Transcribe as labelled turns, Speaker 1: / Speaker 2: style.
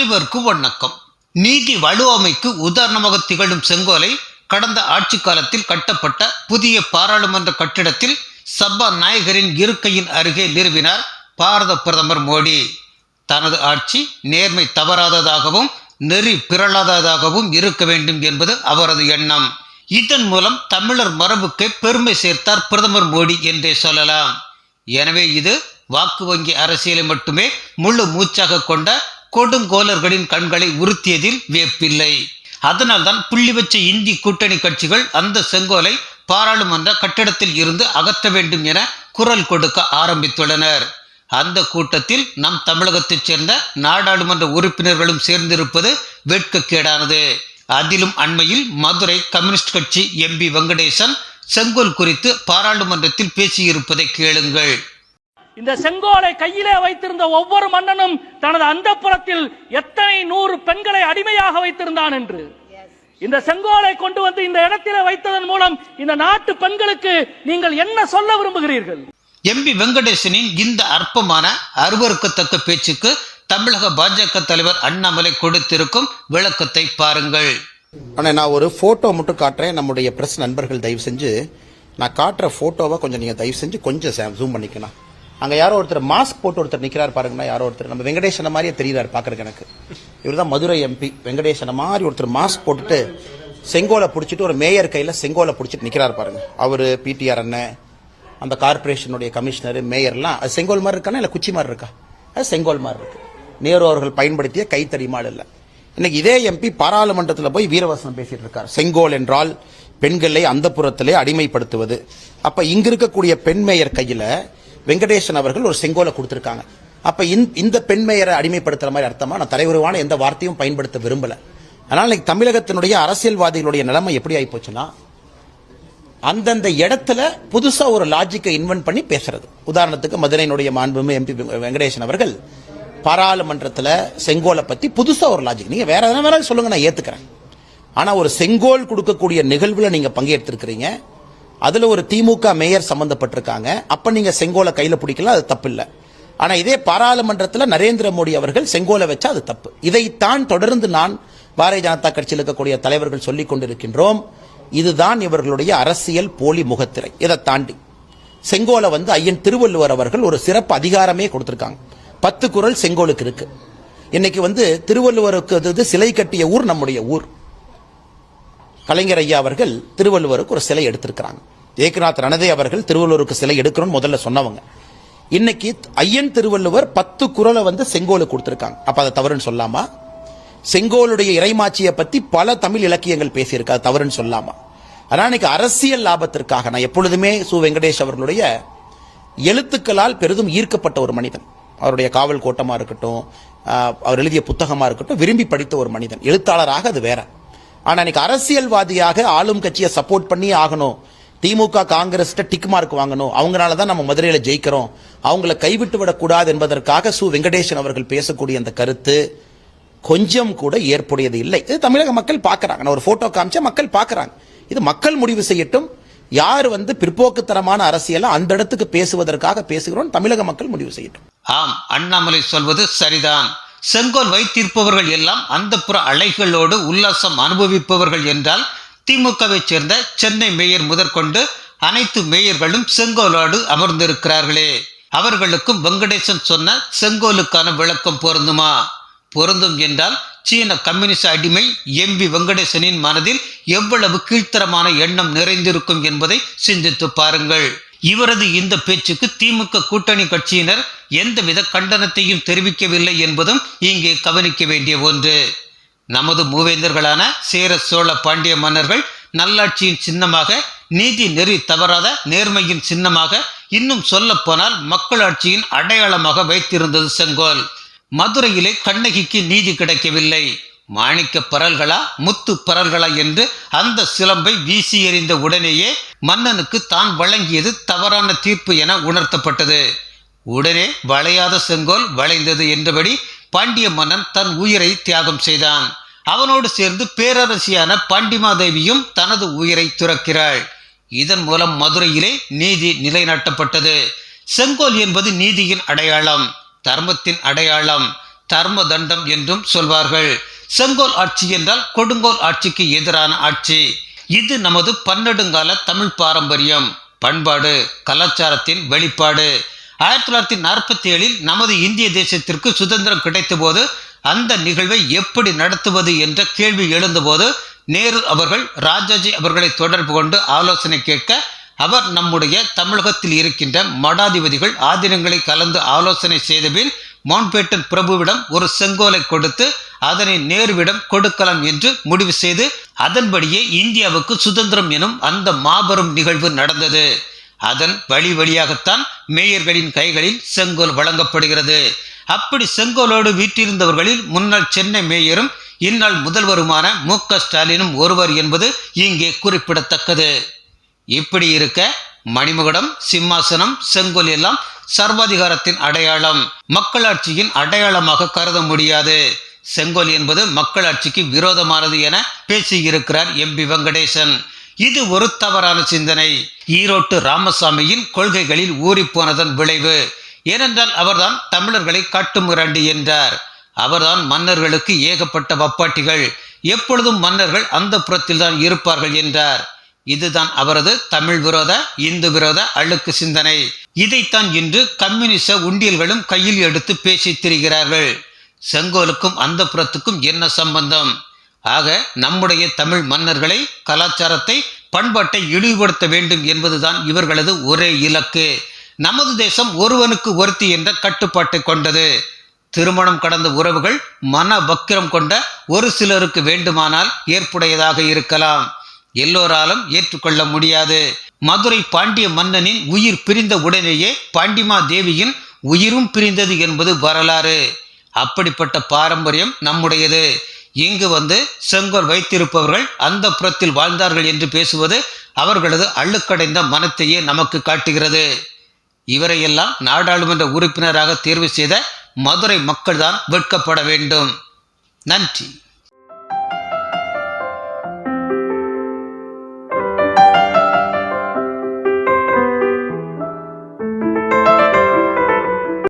Speaker 1: அனைவருக்கு வணக்கம் நீதி வலுவமைக்கு உதாரணமாக திகழும் செங்கோலை கடந்த ஆட்சி காலத்தில் கட்டப்பட்ட புதிய பாராளுமன்ற கட்டிடத்தில் சபாநாயகரின் இருக்கையின் அருகே நிறுவினார் பாரத பிரதமர் மோடி. தனது ஆட்சி நேர்மை தவறாததாகவும் நெறி பிறழாததாகவும் இருக்க வேண்டும் என்பது அவரது எண்ணம். இதன் மூலம் தமிழர் மரபுக்கு பெருமை சேர்த்தார் பிரதமர் மோடி என்றே சொல்லலாம். எனவே இது வாக்கு வங்கி அரசியலை மட்டுமே முழு மூச்சாக கொண்ட கொடுங்கோலர்களின் கண்களை உறுத்தியதில் வியப்பில்லை. அதனால்தான் புள்ளி வச்ச இந்தி கூட்டணி கட்சிகள் அந்த செங்கோலை பாராளுமன்ற கட்டிடத்தில் இருந்து அகற்ற வேண்டும் என குரல் கொடுக்க ஆரம்பித்துள்ளனர். அந்த கூட்டத்தில் நம் தமிழகத்தைச் சேர்ந்த நாடாளுமன்ற உறுப்பினர்களும் சேர்ந்திருப்பது வெட்கக்கேடானது. அதிலும் அண்மையில் மதுரை கம்யூனிஸ்ட் கட்சி எம்பி வெங்கடேசன் செங்கோல் குறித்து பாராளுமன்றத்தில் பேசியிருப்பதை கேளுங்கள்.
Speaker 2: இந்த செங்கோலை கையிலே வைத்திருந்த ஒவ்வொரு மன்னனும் தனது அந்தப்புறத்தில் எத்தனை நூறு பெண்களை அடிமையாக வைத்திருந்தான் என்று. இந்த செங்கோலை கொண்டு வந்து இந்த இடத்திலே வைத்ததன் மூலம் இந்த நாட்டு பெண்களுக்கு நீங்கள் என்ன சொல்ல விரும்புகிறீர்கள்?
Speaker 1: எம்பி வெங்கடேசனின் இந்த அற்பமான அருவருக்கத்தக்க பேச்சுக்கு தமிழக பாஜக தலைவர் அண்ணாமலை கொடுத்திருக்கும் விளக்கத்தை பாருங்கள்.
Speaker 3: ஆனால் நான் ஒரு ஃபோட்டோ மட்டும் காட்டுறேன். நம்முடைய பிரஸ் நண்பர்கள் தயவு செஞ்சு நான் காட்டுற ஃபோட்டோவை கொஞ்சம் நீங்கள் தயவு செஞ்சு கொஞ்சம் ஜூம் பண்ணிக்கணும். அங்கே யாரோ ஒருத்தர் மாஸ்க் போட்டு ஒருத்தர் நிற்கிறார் பாருங்கன்னா யாரோ ஒருத்தர். நம்ம வெங்கடேசன மாதிரியே தெரியுறாரு பார்க்கறதுக்கு எனக்கு. இவர் தான் மதுரை எம்பி வெங்கடேசன மாதிரி ஒருத்தர் மாஸ்க் போட்டுட்டு செங்கோலை பிடிச்சிட்டு ஒரு மேயர் கையில் செங்கோலை பிடிச்சிட்டு நிற்கிறார் பாருங்க. அவரு பிடிஆர் அண்ணன் அந்த கார்ப்பரேஷனுடைய கமிஷனர் மேயர்லாம். அது செங்கோல் மாதிரி இருக்கானா இல்லை குச்சி மாதிரி இருக்கா? அது செங்கோல் மாதிரி இருக்கு. நேரு அவர்கள் பயன்படுத்திய கைத்தறிமாள் இல்லை. இன்னைக்கு இதே எம்பி பாராளுமன்றத்தில் போய் வீரவசனம் பேசிட்டு இருக்கார். செங்கோல் என்றால் பெண்களை அந்த புறத்திலே அடிமைப்படுத்துவது. அப்ப இங்க இருக்கக்கூடிய பெண் மேயர் கையில வெங்கடேசன் அவர்கள் ஒரு செங்கோலை கொடுத்திருக்காங்க. அப்ப இந்த- இந்த அடிமைப்படுத்துற மாதிரி அர்த்தமா? நான் தலைவருவான எந்த வார்த்தையும் பயன்படுத்த விரும்பல. அதனால இன்னைக்கு தமிழகத்தினுடைய அரசியல்வாதிகளுடைய நிலைமை எப்படி ஆகி போச்சுன்னா அந்தந்த இடத்துல புதுசா ஒரு லாஜிக்கை இன்வென்ட் பண்ணி பேசுறது. உதாரணத்துக்கு மதுரையினுடைய மாண்புமே எம்பி வெங்கடேசன் அவர்கள் பாராளுமன்றத்தில் செங்கோலை பத்தி புதுசா ஒரு லாஜிக் நீங்க வேற எதனா வேணாலும் சொல்லுங்க நான் ஏத்துக்கிறேன். ஆனா ஒரு செங்கோல் கொடுக்கக்கூடிய நிகழ்வுல நீங்க பங்கேற்றிருக்கிறீங்க. அதுல ஒரு திமுக மேயர் சம்பந்தப்பட்டிருக்காங்க. அப்ப நீங்க செங்கோலை கையில பிடிக்கலாம் அது தப்பு இல்லை ஆனா இதே பாராளுமன்றத்தில் நரேந்திர மோடி அவர்கள் செங்கோலை வச்சா அது தப்பு. இதைத்தான் தொடர்ந்து நான் பாரதிய ஜனதா கட்சியில் இருக்கக்கூடிய தலைவர்கள் சொல்லிக் கொண்டிருக்கின்றோம். இதுதான் இவர்களுடைய அரசியல் போலி முகத்திரை. இதை தாண்டி செங்கோலை வந்து ஐயன் திருவள்ளுவர் அவர்கள் ஒரு சிறப்பு அதிகாரமே கொடுத்திருக்காங்க. பத்து குறள் செங்கோலுக்கு இருக்கு. இன்னைக்கு வந்து திருவள்ளுவருக்கு அது சிலை கட்டிய ஊர் நம்முடைய ஊர். கலைஞர் ஐயா அவர்கள் திருவள்ளுவருக்கு ஒரு சிலை எடுத்திருக்கிறாங்க. ஏக்நாத் ரணதே அவர்கள் திருவள்ளுவருக்கு சிலை எடுக்கணும்னு முதல்ல சொன்னவங்க. இன்னைக்கு ஐயன் திருவள்ளுவர் பத்து குறளை வந்து செங்கோலுக்கு கொடுத்திருக்காங்க. அப்ப அதை தவறுன்னு சொல்லாமா? செங்கோலுடைய இறைமாட்சியை பத்தி பல தமிழ் இலக்கியங்கள் பேசியிருக்கா. அது தவறுன்னு சொல்லாமா? ஆனா இன்னைக்கு அரசியல் லாபத்திற்காக நான் எப்பொழுதுமே சு. வெங்கடேஷ் அவர்களுடைய எழுத்துக்களால் பெரிதும் ஈர்க்கப்பட்ட ஒரு மனிதன். அவருடைய காவல் கோட்டமா இருக்கட்டும் அவர் எழுதிய புத்தகமா இருக்கட்டும் விரும்பி படித்த ஒரு மனிதன். எழுத்தாளராக அது வேற. ஆனால் இன்னைக்கு அரசியல்வாதியாக ஆளும் கட்சியை சப்போர்ட் பண்ணி ஆகணும். திமுக காங்கிரஸ் டிக் மார்க் வாங்கணும். அவங்களால தான் நம்ம மதுரையில் ஜெயிக்கிறோம். அவங்கள கைவிட்டு விடக்கூடாது என்பதற்காக சு வெங்கடேசன் அவர்கள் பேசக்கூடிய அந்த கருத்து கொஞ்சம் கூட ஏற்புடையது இல்லை. இது தமிழக மக்கள் பார்க்கறாங்க. நான் ஒரு போட்டோ காமிச்சா மக்கள் பார்க்கறாங்க. இது மக்கள் முடிவு செய்யட்டும். யார் வந்து பிற்போக்குத்தனமான அரசியலை அந்த இடத்துக்கு பேசுவதற்காக பேசுகிறோம் தமிழக மக்கள் முடிவு செய்யட்டும்.
Speaker 1: ஆம் அண்ணாமலை சொல்வது சரிதான். செங்கோல் வைத்திருப்பவர்கள் எல்லாம் அந்த புற அலைகளோடு உல்லாசம் அனுபவிப்பவர்கள் என்றால் திமுகவைச் சேர்ந்த சென்னை மேயர் முதற்கொண்டு அனைத்து மேயர்களும் செங்கோலோடு அமர்ந்திருக்கிறார்களே. அவர்களுக்கும் வெங்கடேசன் சொன்ன செங்கோலுக்கான விளக்கம் பொருந்துமா? பொருந்தும் என்றால் சீன கம்யூனிஸ்ட் அடிமை எம் வி வெங்கடேசனின் மனதில் எவ்வளவு கீழ்த்தரமான எண்ணம் நிறைந்திருக்கும் என்பதை சிந்தித்து பாருங்கள். இவரது இந்த பேச்சுக்கு திமுக கூட்டணி கட்சியினர் எந்தவித கண்டனத்தையும் தெரிவிக்கவில்லை என்பதும் இங்கே கவனிக்க வேண்டிய ஒன்று. நமது மூவேந்தர்களான சேர சோழ பாண்டிய மன்னர்கள் நல்லாட்சியின் சின்னமாக நீதி நெறி தவறாத நேர்மையின் சின்னமாக இன்னும் சொல்லப்போனால் மக்களாட்சியின் அடையாளமாக வைத்திருந்தது செங்கோல். மதுரையிலே கண்ணகிக்கு நீதி கிடைக்கவில்லை. மாணிக்க பரல்களா முத்து பரல்களா என்று அந்த சிலம்பை வீசி எறிந்த உடனேயே மன்னனுக்கு தான் வழங்கியது தவறான தீர்ப்பு என உணர்த்தப்பட்டது. உடனே வளையாத செங்கோல் வளைந்தது என்றபடி பாண்டிய மன்னன் தன் உயிரை தியாகம் செய்தான். அவனோடு சேர்ந்து பேரரசியான பாண்டிமாதேவியும் தனது உயிரை துறக்கிறாள். இதன் மூலம் மதுரையிலே நீதி நிலைநாட்டப்பட்டது. செங்கோல் என்பது நீதியின் அடையாளம் தர்மத்தின் அடையாளம் தர்ம தண்டம் என்றும் சொல்வார்கள். செங்கோல் ஆட்சி என்றால் கொடுங்கோல் ஆட்சிக்கு எதிரான ஆட்சி. இது நமது பன்னெடுங்கால தமிழ் பாரம்பரியம் பண்பாடு கலாச்சாரத்தின் வெளிப்பாடு. ஆயிரத்தி தொள்ளாயிரத்தி நாற்பத்தி ஏழில் நமது இந்திய தேசத்திற்கு சுதந்திரம் கிடைத்தபோது அந்த நிகழ்வை எப்படி நடத்துவது என்ற கேள்வி எழுந்தபோது நேரு அவர்கள் ராஜாஜி அவர்களை தொடர்பு கொண்டு ஆலோசனை கேட்க அவர் நம்முடைய தமிழகத்தில் இருக்கின்ற மடாதிபதிகள் ஆதினங்களை கலந்து ஆலோசனை செய்தபின் மவுண்ட்பேட்டன் பிரபுவிடம் ஒரு செங்கோலை கொடுத்து அதனை நேருவிடம் கொடுக்கலாம் என்று முடிவு செய்து அதன்படியே இந்தியாவுக்கு சுதந்திரம் எனும் அந்த மாபெரும் நிகழ்வு நடந்தது. அதன் வழி வழியாகத்தான் மேயர்களின் கைகளில் செங்கோல் வழங்கப்படுகிறது. அப்படி செங்கோலோடு வீற்றிருந்தவர்களில் முன்னாள் சென்னை மேயரும் இந்நாள் முதல்வருமான மு. க. ஸ்டாலினும் ஒருவர் என்பது இங்கே குறிப்பிடத்தக்கது. இப்படி இருக்க மணிமகுடம் சிம்மாசனம் செங்கோல் எல்லாம் சர்வாதிகாரத்தின் அடையாளம். மக்களாட்சியின் அடையாளமாக கருத முடியாது. செங்கோல் என்பது மக்களாட்சிக்கு விரோதமானது என பேசியிருக்கிறார் எம்பி வெங்கடேசன். இது ஒரு தவறான சிந்தனை. ஈரோட்டு ராமசாமியின் கொள்கைகளில் ஊறிப்போனதன் விளைவு. ஏனென்றால் அவர்தான் தமிழர்களை காட்டுமிராண்டி என்றார். அவர்தான் மன்னர்களுக்கு ஏகப்பட்ட வப்பாட்டிகள். எப்பொழுதும் மன்னர்கள் அந்த புறத்தில் தான் இருப்பார்கள் என்றார். இதுதான் அவரது தமிழ் விரோத இந்து விரோத அழுக்கு சிந்தனை. இதைத்தான் இன்று கம்யூனிச உண்டியல்களும் கையில் எடுத்து பேசித் திரிகிறார்கள். செங்கோலுக்கும் அந்த புறத்துக்கும் என்ன சம்பந்தம்? ஆக நம்முடைய தமிழ் மன்னர்களை கலாச்சாரத்தை பண்பாட்டை இழிவுபடுத்த வேண்டும் என்பதுதான் இவர்களது ஒரே இலக்கு. நமது தேசம் ஒருவனுக்கு ஒருத்தி என்ற கட்டுப்பாட்டை கொண்டது. திருமணம் கடந்த உறவுகள் மன வக்கிரம் கொண்ட ஒரு சிலருக்கு வேண்டுமானால் ஏற்புடையதாக இருக்கலாம். எல்லோராலும் ஏற்றுக்கொள்ள முடியாது. மதுரை பாண்டிய மன்னனின் உயிர் பிரிந்த உடனேயே பாண்டிமா தேவியின் உயிரும் பிரிந்தது என்பது வரலாறு. அப்படிப்பட்ட பாரம்பரியம் நம்முடையது. இங்கு வந்து செங்கோல் வைத்திருப்பவர்கள் அந்த புறத்தில் வாழ்ந்தார்கள் என்று பேசுவது அவர்களது அள்ளுக்கடைந்த மனத்தையே நமக்கு காட்டுகிறது. இவரையெல்லாம் நாடாளுமன்ற உறுப்பினராக தேர்வு செய்த மதுரை மக்கள்தான் வெட்கப்பட வேண்டும். நன்றி.